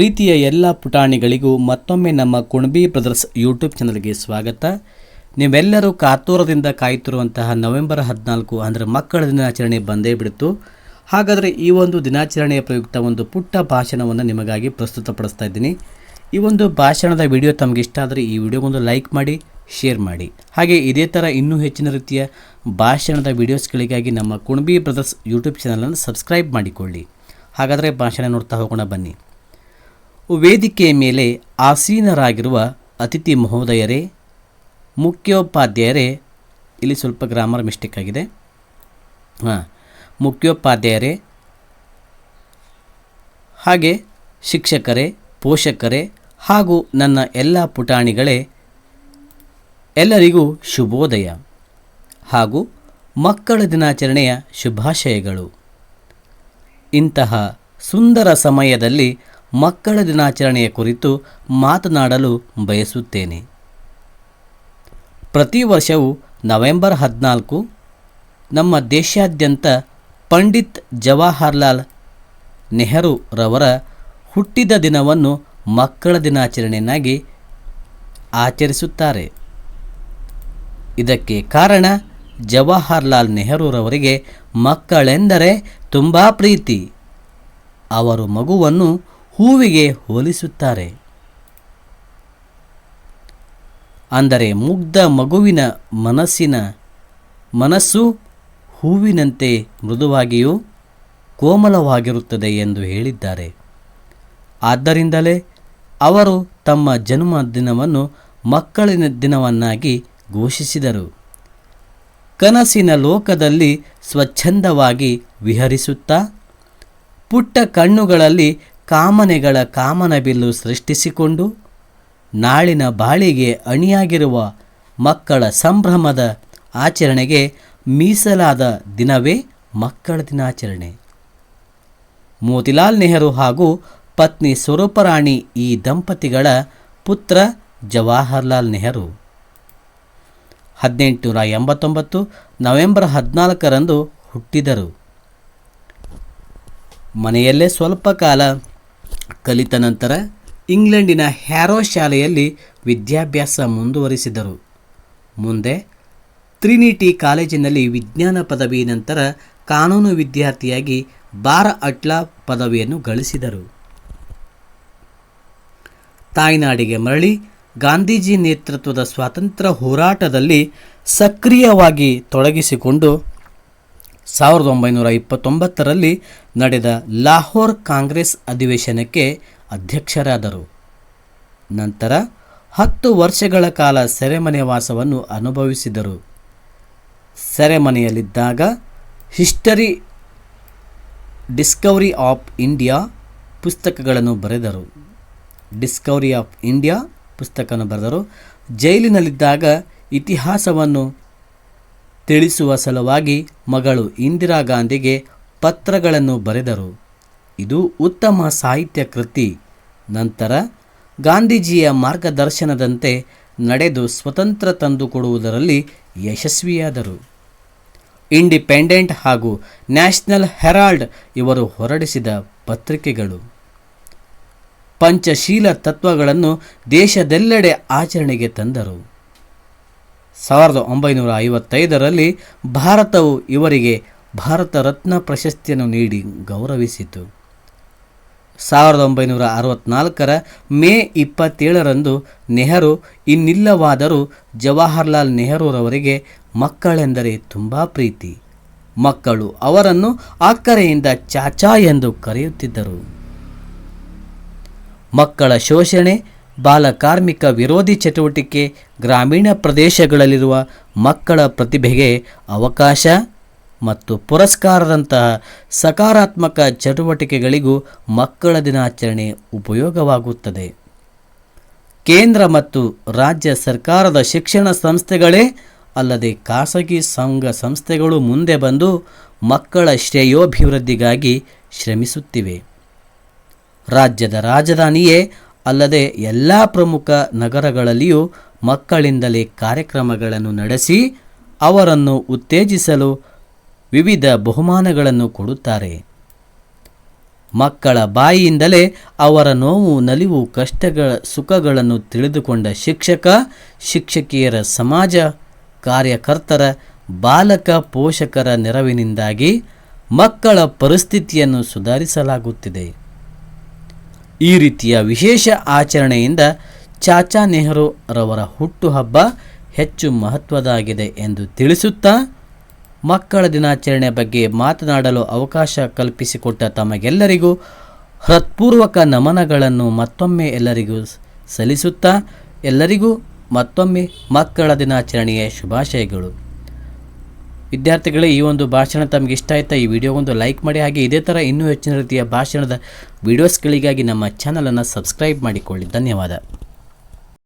ಪ್ರೀತಿಯ ಎಲ್ಲ ಪುಟಾಣಿಗಳಿಗೂ ಮತ್ತೊಮ್ಮೆ ನಮ್ಮ ಕುಣಬಿ ಬ್ರದರ್ಸ್ ಯೂಟ್ಯೂಬ್ ಚಾನಲ್ಗೆ ಸ್ವಾಗತ. ನೀವೆಲ್ಲರೂ ಕಾತೂರದಿಂದ ಕಾಯುತ್ತಿರುವಂತಹ ನವೆಂಬರ್ ಹದಿನಾಲ್ಕು ಅಂದರೆ ಮಕ್ಕಳ ದಿನಾಚರಣೆ ಬಂದೇ ಬಿಡ್ತು. ಹಾಗಾದರೆ ಈ ಒಂದು ದಿನಾಚರಣೆಯ ಪ್ರಯುಕ್ತ ಒಂದು ಪುಟ್ಟ ಭಾಷಣವನ್ನು ನಿಮಗಾಗಿ ಪ್ರಸ್ತುತಪಡಿಸ್ತಾ ಇದ್ದೀನಿ. ಈ ಒಂದು ಭಾಷಣದ ವಿಡಿಯೋ ತಮಗೆ ಇಷ್ಟ ಆದರೆ ಈ ವಿಡಿಯೋಗೊಂದು ಲೈಕ್ ಮಾಡಿ, ಶೇರ್ ಮಾಡಿ. ಹಾಗೆ ಇದೇ ಥರ ಇನ್ನೂ ಹೆಚ್ಚಿನ ರೀತಿಯ ಭಾಷಣದ ವಿಡಿಯೋಸ್ಗಳಿಗಾಗಿ ನಮ್ಮ ಕುಣಬಿ ಬ್ರದರ್ಸ್ ಯೂಟ್ಯೂಬ್ ಚಾನಲನ್ನು ಸಬ್ಸ್ಕ್ರೈಬ್ ಮಾಡಿಕೊಳ್ಳಿ. ಹಾಗಾದರೆ ಭಾಷಣ ನೋಡ್ತಾ ಹೋಗೋಣ ಬನ್ನಿ. ವೇದಿಕೆಯ ಮೇಲೆ ಆಸೀನರಾಗಿರುವ ಅತಿಥಿ ಮಹೋದಯರೇ, ಮುಖ್ಯೋಪಾಧ್ಯಾಯರೇ, ಇಲ್ಲಿ ಸ್ವಲ್ಪ ಗ್ರಾಮರ್ ಮಿಸ್ಟೇಕ್ ಆಗಿದೆ. ಹಾಂ, ಮುಖ್ಯೋಪಾಧ್ಯಾಯರೇ, ಹಾಗೆ ಶಿಕ್ಷಕರೇ, ಪೋಷಕರೇ ಹಾಗೂ ನನ್ನ ಎಲ್ಲ ಪುಟಾಣಿಗಳೇ, ಎಲ್ಲರಿಗೂ ಶುಭೋದಯ ಹಾಗೂ ಮಕ್ಕಳ ದಿನಾಚರಣೆಯ ಶುಭಾಶಯಗಳು. ಇಂತಹ ಸುಂದರ ಸಮಯದಲ್ಲಿ ಮಕ್ಕಳ ದಿನಾಚರಣೆಯ ಕುರಿತು ಮಾತನಾಡಲು ಬಯಸುತ್ತೇನೆ. ಪ್ರತಿ ವರ್ಷವೂ ನವೆಂಬರ್ ಹದಿನಾಲ್ಕು ನಮ್ಮ ದೇಶಾದ್ಯಂತ ಪಂಡಿತ್ ಜವಾಹರ್ಲಾಲ್ ನೆಹರು ರವರ ಹುಟ್ಟಿದ ದಿನವನ್ನು ಮಕ್ಕಳ ದಿನಾಚರಣೆಯನ್ನಾಗಿ ಆಚರಿಸುತ್ತಾರೆ. ಇದಕ್ಕೆ ಕಾರಣ ಜವಾಹರ್ಲಾಲ್ ನೆಹರೂರವರಿಗೆ ಮಕ್ಕಳೆಂದರೆ ತುಂಬ ಪ್ರೀತಿ. ಅವರು ಮಗುವನ್ನು ಹೂವಿಗೆ ಹೋಲಿಸುತ್ತಾರೆ. ಅಂದರೆ ಮುಗ್ಧ ಮಗುವಿನ ಮನಸ್ಸಿನ ಮನಸ್ಸು ಹೂವಿನಂತೆ ಮೃದುವಾಗಿಯೂ ಕೋಮಲವಾಗಿರುತ್ತದೆ ಎಂದು ಹೇಳಿದ್ದಾರೆ. ಆದ್ದರಿಂದಲೇ ಅವರು ತಮ್ಮ ಜನ್ಮದಿನವನ್ನು ಮಕ್ಕಳಿನ ದಿನವನ್ನಾಗಿ ಘೋಷಿಸಿದರು. ಕನಸಿನ ಲೋಕದಲ್ಲಿ ಸ್ವಚ್ಛಂದವಾಗಿ ವಿಹರಿಸುತ್ತಾ, ಪುಟ್ಟ ಕಣ್ಣುಗಳಲ್ಲಿ ಕಾಮನೆಗಳ ಕಾಮನಬಿಲ್ಲು ಸೃಷ್ಟಿಸಿಕೊಂಡು ನಾಳಿನ ಬಾಳಿಗೆ ಅಣಿಯಾಗಿರುವ ಮಕ್ಕಳ ಸಂಭ್ರಮದ ಆಚರಣೆಗೆ ಮೀಸಲಾದ ದಿನವೇ ಮಕ್ಕಳ ದಿನಾಚರಣೆ. ಮೋತಿಲಾಲ್ ನೆಹರು ಹಾಗೂ ಪತ್ನಿ ಸ್ವರೂಪರಾಣಿ ಈ ದಂಪತಿಗಳ ಪುತ್ರ ಜವಾಹರ್ಲಾಲ್ ನೆಹರು. ಹದಿನೆಂಟುನೂರ ಎಂಬತ್ತೊಂಬತ್ತು ನವೆಂಬರ್ ಹದಿನಾಲ್ಕರಂದು ಹುಟ್ಟಿದರು. ಮನೆಯಲ್ಲೇ ಸ್ವಲ್ಪ ಕಾಲ ಕಲಿತ ನಂತರ ಇಂಗ್ಲೆಂಡಿನ ಹ್ಯಾರೋ ಶಾಲೆಯಲ್ಲಿ ವಿದ್ಯಾಭ್ಯಾಸ ಮುಂದುವರಿಸಿದರು. ಮುಂದೆ ತ್ರಿನಿಟಿ ಕಾಲೇಜಿನಲ್ಲಿ ವಿಜ್ಞಾನ ಪದವಿ ನಂತರ ಕಾನೂನು ವಿದ್ಯಾರ್ಥಿಯಾಗಿ ಬಾರ ಅಟ್ಲಾ ಪದವಿಯನ್ನು ಗಳಿಸಿದರು. ತಾಯ್ನಾಡಿಗೆ ಮರಳಿ ಗಾಂಧೀಜಿ ನೇತೃತ್ವದ ಸ್ವಾತಂತ್ರ್ಯ ಹೋರಾಟದಲ್ಲಿ ಸಕ್ರಿಯವಾಗಿ ತೊಡಗಿಸಿಕೊಂಡು ಸಾವಿರದ ಒಂಬೈನೂರ ಇಪ್ಪತ್ತೊಂಬತ್ತರಲ್ಲಿ ನಡೆದ ಲಾಹೋರ್ ಕಾಂಗ್ರೆಸ್ ಅಧಿವೇಶನಕ್ಕೆ ಅಧ್ಯಕ್ಷರಾದರು. ನಂತರ ಹತ್ತು ವರ್ಷಗಳ ಕಾಲ ಸೆರೆಮನೆ ವಾಸವನ್ನು ಅನುಭವಿಸಿದರು. ಸೆರೆಮನೆಯಲ್ಲಿದ್ದಾಗ ಹಿಸ್ಟರಿ ಡಿಸ್ಕವರಿ ಆಫ್ ಇಂಡಿಯಾ ಪುಸ್ತಕಗಳನ್ನು ಬರೆದರು. ಡಿಸ್ಕವರಿ ಆಫ್ ಇಂಡಿಯಾ ಪುಸ್ತಕವನ್ನು ಬರೆದರು. ಜೈಲಿನಲ್ಲಿದ್ದಾಗ ಇತಿಹಾಸವನ್ನು ತಿಳಿಸುವ ಸಲುವಾಗಿ ಮಗಳು ಇಂದಿರಾ ಗಾಂಧಿಗೆ ಪತ್ರಗಳನ್ನು ಬರೆದರು. ಇದು ಉತ್ತಮ ಸಾಹಿತ್ಯ ಕೃತಿ. ನಂತರ ಗಾಂಧೀಜಿಯ ಮಾರ್ಗದರ್ಶನದಂತೆ ನಡೆದು ಸ್ವತಂತ್ರ ತಂದುಕೊಡುವುದರಲ್ಲಿ ಯಶಸ್ವಿಯಾದರು. ಇಂಡಿಪೆಂಡೆಂಟ್ ಹಾಗೂ ನ್ಯಾಷನಲ್ ಹೆರಾಲ್ಡ್ ಇವರು ಹೊರಡಿಸಿದ ಪತ್ರಿಕೆಗಳು. ಪಂಚಶೀಲ ತತ್ವಗಳನ್ನು ದೇಶದೆಲ್ಲೆಡೆ ಆಚರಣೆಗೆ ತಂದರು. ಸಾವಿರದ ಒಂಬೈನೂರ ಐವತ್ತೈದರಲ್ಲಿ ಭಾರತವು ಇವರಿಗೆ ಭಾರತ ರತ್ನ ಪ್ರಶಸ್ತಿಯನ್ನು ನೀಡಿ ಗೌರವಿಸಿತು. ಸಾವಿರದ ಒಂಬೈನೂರ ಅರವತ್ನಾಲ್ಕರ ಮೇ ಇಪ್ಪತ್ತೇಳರಂದು ನೆಹರು, ಇನ್ನಿಲ್ಲವಾದರೂ ಜವಾಹರ್ಲಾಲ್ ನೆಹರೂರವರಿಗೆ ಮಕ್ಕಳೆಂದರೆ ತುಂಬ ಪ್ರೀತಿ. ಮಕ್ಕಳು ಅವರನ್ನು ಅಕ್ಕರೆಯಿಂದ ಚಾಚಾ ಎಂದು ಕರೆಯುತ್ತಿದ್ದರು. ಮಕ್ಕಳ ಶೋಷಣೆ ಬಾಲಕಾರ್ಮಿಕ ವಿರೋಧಿ ಚಟುವಟಿಕೆ ಗ್ರಾಮೀಣ ಪ್ರದೇಶಗಳಲ್ಲಿರುವ ಮಕ್ಕಳ ಪ್ರತಿಭೆಗೆ ಅವಕಾಶ ಮತ್ತು ಪುರಸ್ಕಾರದಂತಹ ಸಕಾರಾತ್ಮಕ ಚಟುವಟಿಕೆಗಳಿಗೂ ಮಕ್ಕಳ ದಿನಾಚರಣೆ ಉಪಯೋಗವಾಗುತ್ತದೆ. ಕೇಂದ್ರ ಮತ್ತು ರಾಜ್ಯ ಸರ್ಕಾರದ ಶಿಕ್ಷಣ ಸಂಸ್ಥೆಗಳೇ ಅಲ್ಲದೆ ಖಾಸಗಿ ಸಂಘ ಸಂಸ್ಥೆಗಳು ಮುಂದೆ ಬಂದು ಮಕ್ಕಳ ಶ್ರೇಯೋಭಿವೃದ್ಧಿಗಾಗಿ ಶ್ರಮಿಸುತ್ತಿವೆ. ರಾಜ್ಯದ ರಾಜಧಾನಿಯೇ ಅಲ್ಲದೆ ಎಲ್ಲ ಪ್ರಮುಖ ನಗರಗಳಲ್ಲಿಯೂ ಮಕ್ಕಳಿಂದಲೇ ಕಾರ್ಯಕ್ರಮಗಳನ್ನು ನಡೆಸಿ ಅವರನ್ನು ಉತ್ತೇಜಿಸಲು ವಿವಿಧ ಬಹುಮಾನಗಳನ್ನು ಕೊಡುತ್ತಾರೆ. ಮಕ್ಕಳ ಬಾಯಿಯಿಂದಲೇ ಅವರ ನೋವು, ನಲಿವು, ಕಷ್ಟಗಳ, ಸುಖಗಳನ್ನು ತಿಳಿದುಕೊಂಡ ಶಿಕ್ಷಕ, ಶಿಕ್ಷಕಿಯರ ಸಮಾಜ, ಕಾರ್ಯಕರ್ತರ, ಬಾಲಕ, ಪೋಷಕರ ನೆರವಿನಿಂದಾಗಿ ಮಕ್ಕಳ ಪರಿಸ್ಥಿತಿಯನ್ನು ಸುಧಾರಿಸಲಾಗುತ್ತಿದೆ. ಈ ರೀತಿಯ ವಿಶೇಷ ಆಚರಣೆಯಿಂದ ಚಾಚಾ ನೆಹರು ರವರ ಹುಟ್ಟುಹಬ್ಬ ಹೆಚ್ಚು ಮಹತ್ವದಾಗಿದೆ ಎಂದು ತಿಳಿಸುತ್ತಾ, ಮಕ್ಕಳ ದಿನಾಚರಣೆ ಬಗ್ಗೆ ಮಾತನಾಡಲು ಅವಕಾಶ ಕಲ್ಪಿಸಿಕೊಟ್ಟ ತಮಗೆಲ್ಲರಿಗೂ ಹೃತ್ಪೂರ್ವಕ ನಮನಗಳನ್ನು ಮತ್ತೊಮ್ಮೆ ಎಲ್ಲರಿಗೂ ಸಲ್ಲಿಸುತ್ತಾ, ಎಲ್ಲರಿಗೂ ಮತ್ತೊಮ್ಮೆ ಮಕ್ಕಳ ದಿನಾಚರಣೆಯ ಶುಭಾಶಯಗಳು. ವಿದ್ಯಾರ್ಥಿಗಳೇ ಈ ಒಂದು ಭಾಷಣ ತಮಗೆ ಇಷ್ಟ ಆಯ್ತಾ? ಈ ವಿಡಿಯೋಗೊಂದು ಲೈಕ್ ಮಾಡಿ, ಹಾಗೆ ಇದೇ ಥರ ಇನ್ನೂ ಹೆಚ್ಚಿನ ರೀತಿಯ ಭಾಷಣದ ವಿಡಿಯೋಸ್ಗಳಿಗಾಗಿ ನಮ್ಮ ಚಾನಲನ್ನು ಸಬ್ಸ್ಕ್ರೈಬ್ ಮಾಡಿಕೊಳ್ಳಿ. ಧನ್ಯವಾದ.